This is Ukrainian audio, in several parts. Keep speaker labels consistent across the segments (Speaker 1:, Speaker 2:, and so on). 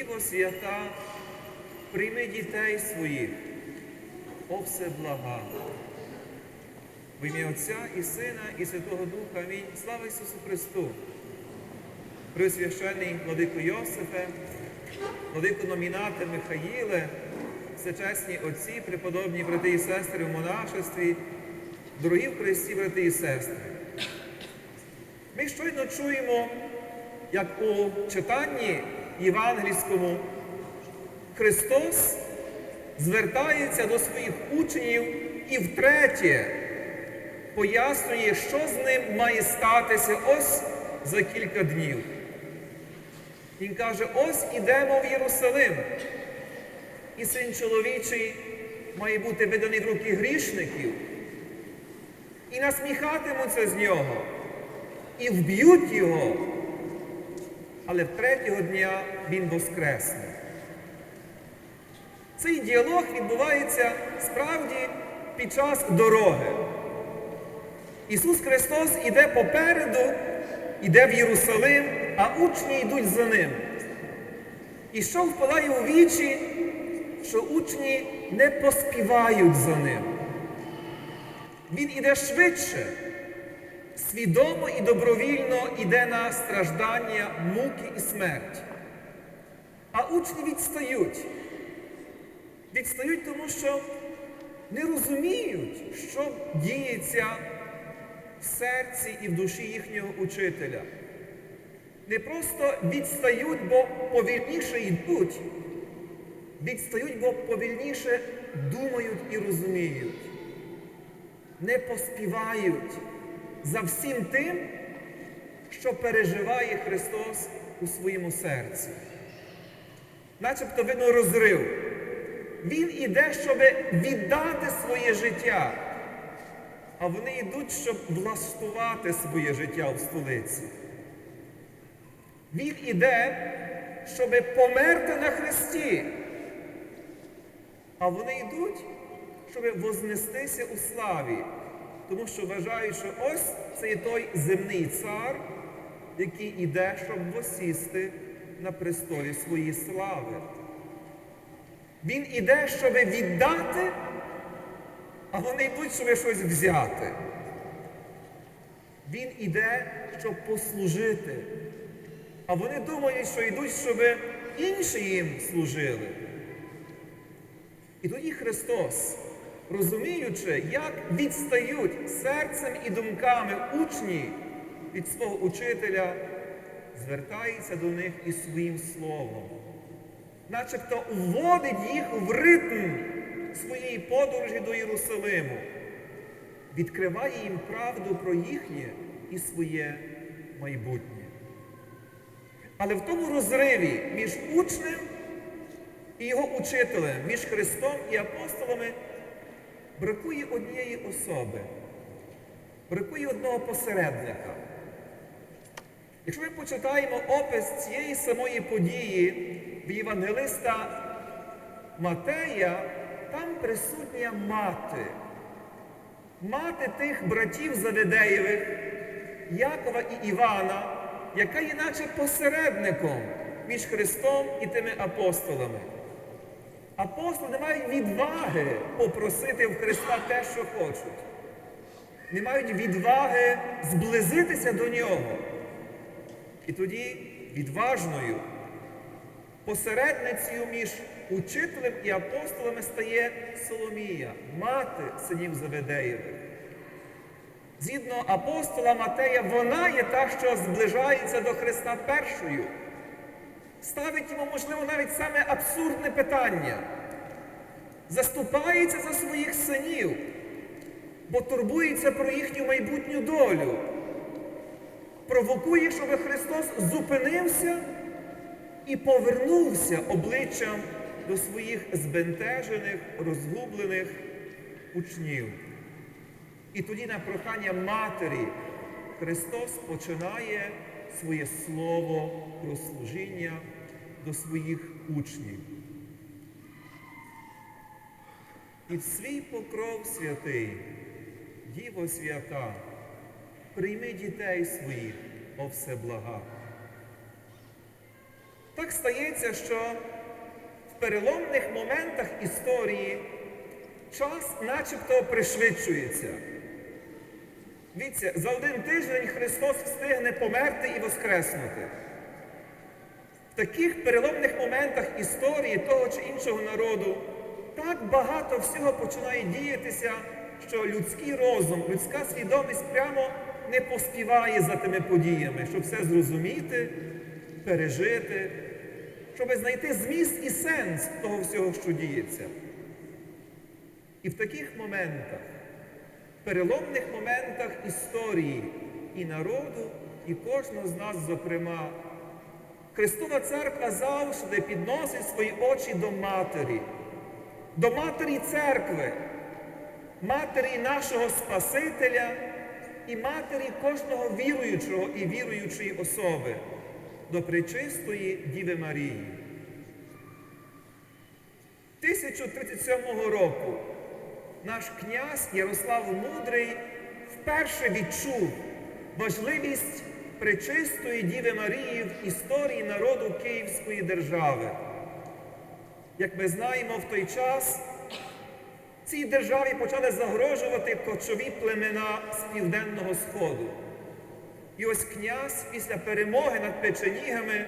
Speaker 1: Діво свята, прийми дітей своїх, о все блага. В ім'я Отця і Сина, і Святого Духа. Амінь. Слава Ісусу Христу! Пресвященний владико Йосифе, владико номінате Михаїле, всечесні отці, преподобні брати і сестри в монашестві, дорогі в Христі, брати і сестри. Ми щойно чуємо, як у читанні євангельському Христос звертається до своїх учнів і втретє пояснює, що з ним має статися ось за кілька днів. Він каже, ось ідемо в Єрусалим. І син чоловічий має бути виданий в руки грішників. І насміхатимуться з нього, і вб'ють його. Але в третього дня він воскресне. Цей діалог відбувається справді під час дороги. Ісус Христос іде попереду, іде в Єрусалим, а учні йдуть за ним. І що впадає у вічі, що учні не поспівають за ним. Він іде швидше, свідомо і добровільно йде на страждання, муки і смерть. А учні відстають. Відстають, тому що не розуміють, що діється в серці і в душі їхнього учителя. Не просто відстають, бо повільніше йдуть, відстають, бо повільніше думають і розуміють. Не поспівають за всім тим, що переживає Христос у своєму серці. Начебто видно розрив. Він іде, щоб віддати своє життя, а вони йдуть, щоб влаштувати своє життя в столиці. Він іде, щоб померти на Христі, а вони йдуть, щоб вознестися у славі, тому що вважають, що ось це є той земний цар, який іде, щоб восісти на престолі своєї слави. Він іде, щоб віддати, а вони йдуть, щоб щось взяти. Він іде, щоб послужити. А вони думають, що йдуть, щоб інші їм служили. І тоді Христос, розуміючи, як відстають серцем і думками учні від свого учителя, звертається до них із своїм словом начебто вводить їх в ритм своєї подорожі до Єрусалиму, відкриває їм правду про їхнє і своє майбутнє. Але в тому розриві між учнем і його учителем, між Христом і апостолами бракує однієї особи, бракує одного посередника. Якщо ми почитаємо опис цієї самої події в Євангелиста Матея, там присутня мати. Мати тих братів Заведеєвих, Якова і Івана, яка є наче посередником між Христом і тими апостолами. Апостоли не мають відваги попросити в Христа те, що хочуть. Не мають відваги зблизитися до Нього. І тоді відважною посередницею між учителем і апостолами стає Соломія, мати синів Заведеєвих. Згідно апостола Матея, вона є та, що зближається до Христа першою. Ставить йому, можливо, навіть саме абсурдне питання. Заступається за своїх синів, бо турбується про їхню майбутню долю провокує, щоб Христос зупинився і повернувся обличчям до своїх збентежених, розгублених учнів. І тоді на прохання Матері Христос починає своє слово про служіння до своїх учнів. Під свій покров святий, Діво свята, прийми дітей своїх, о все блага. Так стається, що в переломних моментах історії час начебто пришвидшується. Дивіться, за один тиждень Христос встигне померти і воскреснути. В таких переломних моментах історії того чи іншого народу так багато всього починає діятися, що людський розум, людська свідомість прямо не поспіває за тими подіями, щоб все зрозуміти, пережити, щоб знайти зміст і сенс того всього, що діється. І в таких моментах, переломних моментах історії і народу, і кожного з нас, зокрема, Христова Церква завжди підносить свої очі до Матері, до Матері Церкви, Матері нашого Спасителя і Матері кожного віруючого і віруючої особи, до Пречистої Діви Марії. 1037 року наш князь Ярослав Мудрий вперше відчув важливість Пречистої Діви Марії в історії народу Київської держави. Як ми знаємо, в той час цій державі почали загрожувати кочові племена з південного сходу. І ось князь після перемоги над печенігами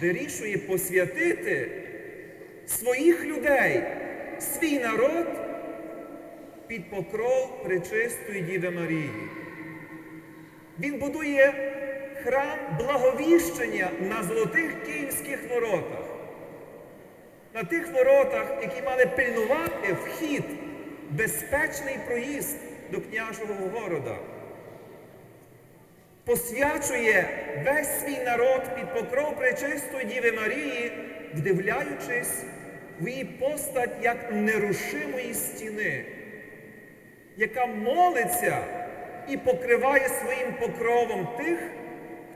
Speaker 1: вирішує посвятити своїх людей, свій народ під покров Пречистої Діви Марії. Він будує храм благовіщення на золотих київських воротах. На тих воротах, які мали пильнувати вхід, безпечний проїзд до княжого города. Посвячує весь свій народ під покров Пречистої Діви Марії, вдивляючись в її постать як нерушимої стіни, яка молиться і покриває своїм покровом тих,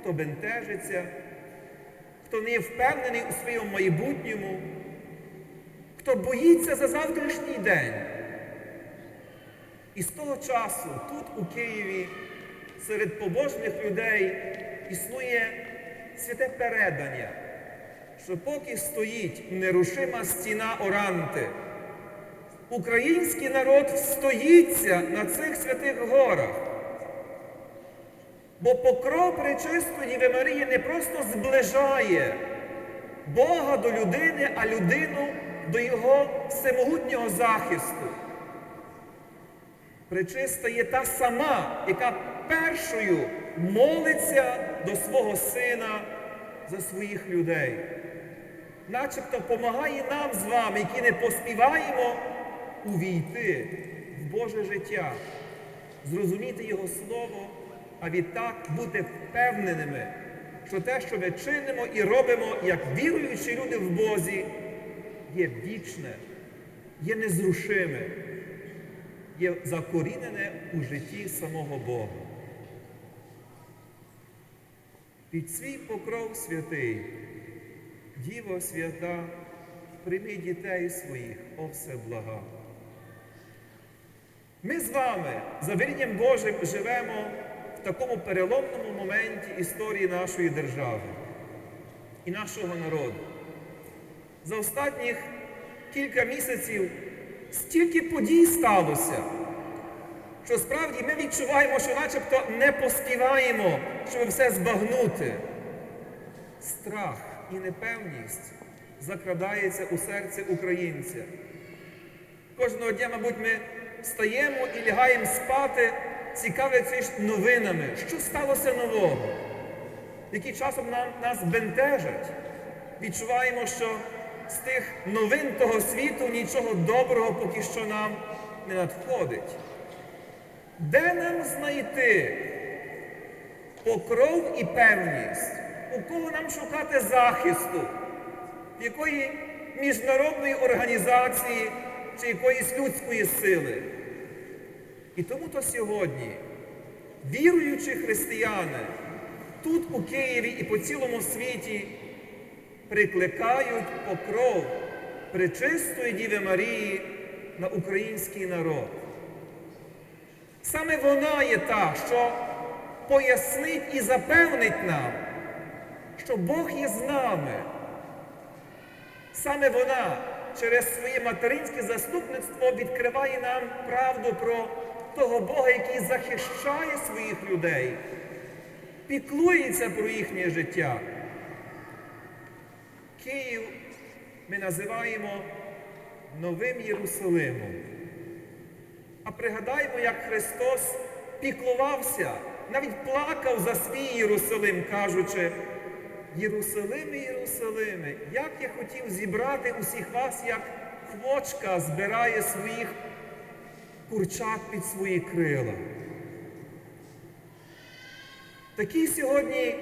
Speaker 1: хто бентежиться, хто не є впевнений у своєму майбутньому, хто боїться за завтрашній день. І з того часу тут, у Києві, серед побожних людей існує святе передання, що поки стоїть нерушима стіна Оранти, український народ встоїться на цих святих горах. Бо покров Пречистої Діви Марії не просто зближає Бога до людини, а людину до Його всемогутнього захисту. Пречиста є та сама, яка першою молиться до свого сина за своїх людей. Начебто допомагає нам з вами, які не поспіваємо, увійти в Боже життя, зрозуміти Його Слово, а відтак бути впевненими, що те, що ми чинимо і робимо, як віруючі люди в Бозі, є вічне, є незрушиме, є закорінене у житті самого Бога. Під свій покров святий, Діво свята, прийми дітей своїх, о все блага. Ми з вами, за віренням Божим, живемо в такому переломному моменті історії нашої держави і нашого народу. За останніх кілька місяців стільки подій сталося, що справді ми відчуваємо, що начебто не поспіваємо, щоб все збагнути. Страх і непевність закрадається у серце українця. Кожного дня, мабуть, ми встаємо і лягаємо спати, цікавлячись новинами, що сталося нового, які часом нам, нас бентежать. Відчуваємо, що з тих новин того світу нічого доброго поки що нам не надходить. Де нам знайти покров і певність? У кого нам шукати захисту? Якої міжнародної організації чи якоїсь людської сили? І тому то сьогодні віруючі християни тут, у Києві і по цілому світі прикликають покров Пречистої Діви Марії на український народ. Саме вона є та, що пояснить і запевнить нам, що Бог є з нами. Саме вона через своє материнське заступництво відкриває нам правду про того Бога, який захищає своїх людей, піклується про їхнє життя. Київ ми називаємо Новим Єрусалимом. А пригадаємо, як Христос піклувався, навіть плакав за свій Єрусалим, кажучи, Єрусалиме, Єрусалиме, як я хотів зібрати усіх вас, як квочка збирає своїх курчат під свої крила. Такий сьогодні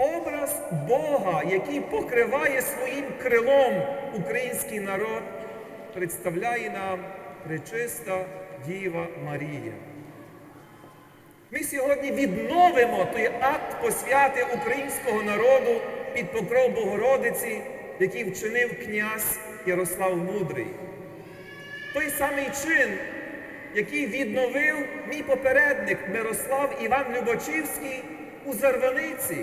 Speaker 1: образ Бога, який покриває своїм крилом український народ, представляє нам пречиста Діва Марія. Ми сьогодні відновимо той акт посвяти українського народу під покров Богородиці, який вчинив князь Ярослав Мудрий. Той самий чин, який відновив мій попередник Мирослав Іван Любочівський у Зарваниці,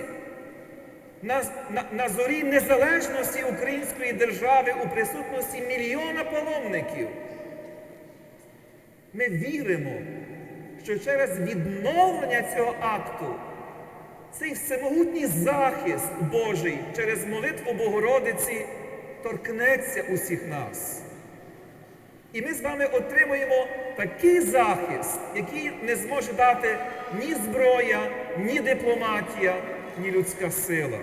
Speaker 1: на, на, на зорі незалежності української держави у присутності мільйона паломників. Ми віримо, що через відновлення цього акту цей всемогутній захист Божий через молитву Богородиці торкнеться усіх нас. І ми з вами отримуємо такий захист, який не зможе дати ні зброя, ні дипломатія, ні людська сила.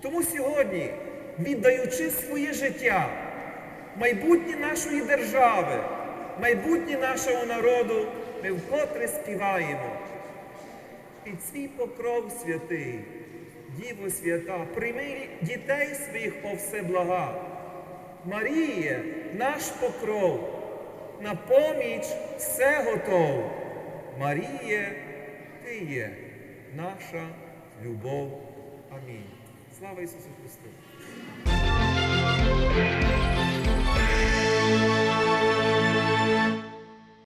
Speaker 1: Тому сьогодні, віддаючи своє життя, майбутнє нашої держави, майбутнє нашого народу, ми вкотре співаємо. Під свій покров святий, Діво свята, прийми дітей своїх о все блага. Маріє, наш покров, на поміч все готов. Маріє, Ти є наша любов. Амінь. Слава Ісусу Христу!